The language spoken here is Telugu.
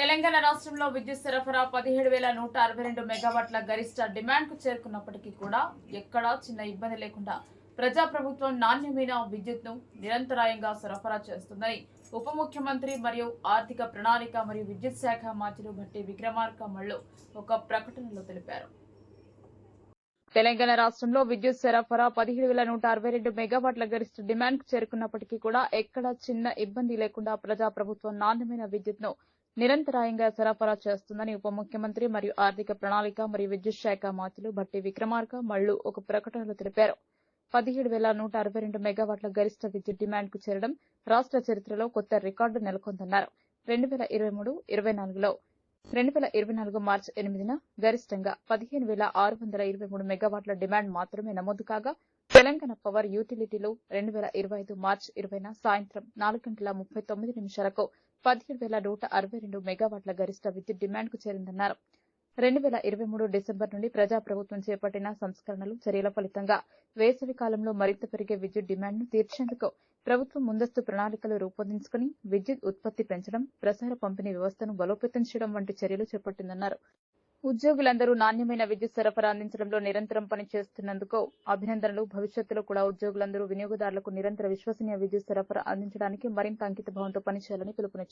తెలంగాణ రాష్ట్రంలో విద్యుత్ సరఫరా పదిహేడు వేల నూట అరవై రెండు మెగావాట్ల గరిష్ట డిమాండ్కు చేరుకున్నప్పటికీ కూడా ఎక్కడా చిన్న ఇబ్బంది లేకుండా ప్రజాప్రభుత్వం నాణ్యమైన విద్యుత్ను నిరంతరాయంగా సరఫరా చేస్తుందని ఉప ముఖ్యమంత్రి మరియు ఆర్థిక ప్రణాళిక మరియు విద్యుత్ శాఖ మంత్రులు భట్టి విక్రమార్క మళ్ళు ఒక ప్రకటనలో తెలిపారు. తెలంగాణ రాష్ట్రంలో విద్యుత్ సరఫరా పదిహేడు వేల నూట అరవై రెండు మెగావాట్ల గరిష్ట డిమాండ్ చేరుకున్నప్పటికీ కూడా ఎక్కడా చిన్న ఇబ్బంది లేకుండా ప్రజాప్రభుత్వం నాణ్యమైన విద్యుత్ను నిరంతరాయంగా సరఫరా చేస్తుందని ఉప ముఖ్యమంత్రి మరియు ఆర్థిక ప్రణాళిక మరియు విద్యుత్ శాఖ మంత్రులు భట్టి విక్రమార్క మళ్ళు ఒక ప్రకటనలో తెలిపారు. పదిహేడు వేల నూట అరవై రెండు మెగావాట్ల గరిష్ట విద్యుత్ డిమాండ్కు చేరడం రాష్ట్ర చరిత్రలో కొత్త రికార్డు నెలకొందన్నారు. రెండు వేల ఇరవై మూడు ఇరవై నాలుగులో రెండు వేల ఇరవై నాలుగు మార్చి ఎనిమిదిన గరిష్టంగా పదిహేను వేల ఆరు వందల ఇరవై మూడు మెగావాట్ల డిమాండ్ మాత్రమే నమోదు కాగా తెలంగాణ పవర్ యూటిలిటీలు రెండు వేల ఇరవై ఐదు మార్చి ఇరవైన సాయంత్రం నాలుగు గంటల ముప్పై తొమ్మిది నిమిషాలకు పదిహేడు వేల నూట అరవై రెండు మెగావాట్ల గరిష్ట విద్యుత్ డిమాండ్కు చేరిందన్నారు. రెండు వేల ఇరవై మూడు డిసెంబర్ నుండి ప్రజాప్రభుత్వం చేపట్టిన సంస్కరణలు చర్యల ఫలితంగా వేసవి కాలంలో మరింత పెరిగే విద్యుత్ డిమాండ్ను తీర్చేందుకు ప్రభుత్వం ముందస్తు ప్రణాళికలు రూపొందించుకుని విద్యుత్ ఉత్పత్తి పెంచడం ప్రసార పంపిణీ వ్యవస్థను బలోపేతం చేయడం వంటి చర్యలు చేపట్టిందన్నారు. ఉద్యోగులందరూ నాణ్యమైన విద్యుత్ సరఫరా అందించడంలో నిరంతరం పనిచేస్తున్నందుకు అభినందనలు. భవిష్యత్తులో కూడా ఉద్యోగులందరూ వినియోగదారులకు నిరంతర విశ్వసనీయ విద్యుత్ సరఫరా అందించడానికి మరింత అంకిత భావంతో పనిచేయాలని పిలుపునిచ్చారు.